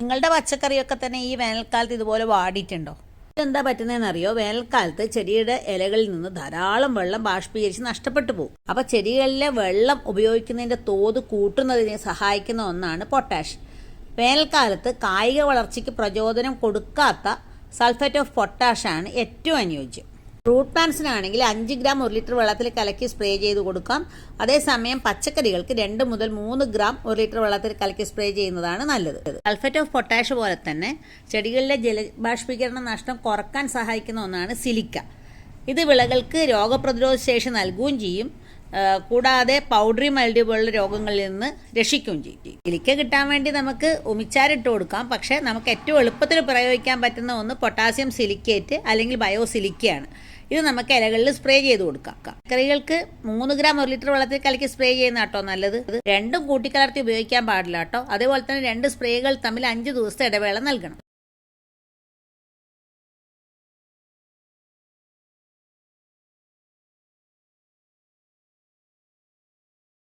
നിങ്ങളുടെ പച്ചക്കറിയൊക്കെ തന്നെ ഈ വേനൽക്കാലത്ത് ഇതുപോലെ വാടിയിട്ടുണ്ടോ? എന്താ പറ്റുന്നതെന്നറിയോ? വേനൽക്കാലത്ത് ചെടിയുടെ ഇലകളിൽ നിന്ന് ധാരാളം വെള്ളം ബാഷ്പീകരിച്ച് നഷ്ടപ്പെട്ടു പോകും. അപ്പൊ ചെടികളിലെ വെള്ളം ഉപയോഗിക്കുന്നതിന്റെ തോത് കൂട്ടുന്നതിനെ സഹായിക്കുന്ന ഒന്നാണ് പൊട്ടാഷ്. വേനൽക്കാലത്ത് കായിക വളർച്ചയ്ക്ക് പ്രചോദനം കൊടുക്കാത്ത സൾഫേറ്റ് ഓഫ് പൊട്ടാഷാണ് ഏറ്റവും അനുയോജ്യം. ഫ്രൂട്ട് പ്ലാന്റ്സിനാണെങ്കിൽ അഞ്ച് ഗ്രാം ഒരു ലിറ്റർ വെള്ളത്തിൽ കലക്കി സ്പ്രേ ചെയ്ത് കൊടുക്കാം. അതേസമയം പച്ചക്കറികൾക്ക് രണ്ട് മുതൽ മൂന്ന് ഗ്രാം ഒരു ലിറ്റർ വെള്ളത്തിൽ കലക്കി സ്പ്രേ ചെയ്യുന്നതാണ് നല്ലത്. സൾഫേറ്റ് ഓഫ് പൊട്ടാഷ് പോലെ തന്നെ ചെടികളിലെ ജലബാഷ്പീകരണ നഷ്ടം കുറയ്ക്കാൻ സഹായിക്കുന്ന ഒന്നാണ് സിലിക്ക. ഇത് വിളകൾക്ക് രോഗപ്രതിരോധ ശേഷി നൽകുകയും ചെയ്യും. കൂടാതെ പൗഡറി മൽഡി പോലുള്ള രോഗങ്ങളിൽ നിന്ന് രക്ഷിക്കുകയും ചെയ്യും. ഇലിക്ക കിട്ടാൻ വേണ്ടി നമുക്ക് ഉമിച്ചാരിട്ട് കൊടുക്കാം. പക്ഷേ നമുക്ക് ഏറ്റവും എളുപ്പത്തിൽ പ്രയോഗിക്കാൻ പറ്റുന്ന ഒന്ന് പൊട്ടാസ്യം സിലിക്കേറ്റ് അല്ലെങ്കിൽ ബയോ സിലിക്കയാണ് ഇത് നമുക്ക് ഇലകളിൽ സ്പ്രേ ചെയ്ത് കൊടുക്കാം. കറികൾക്ക് മൂന്ന് ഗ്രാം ഒരു ലിറ്റർ വെള്ളത്തിൽ കലക്കി സ്പ്രേ ചെയ്യുന്ന കേട്ടോ നല്ലത്. രണ്ടും കൂട്ടിക്കലർത്തി ഉപയോഗിക്കാൻ പാടില്ല കേട്ടോ. അതേപോലെ തന്നെ രണ്ട് സ്പ്രേകൾ തമ്മിൽ അഞ്ച് ദിവസത്തെ ഇടവേള നൽകണം.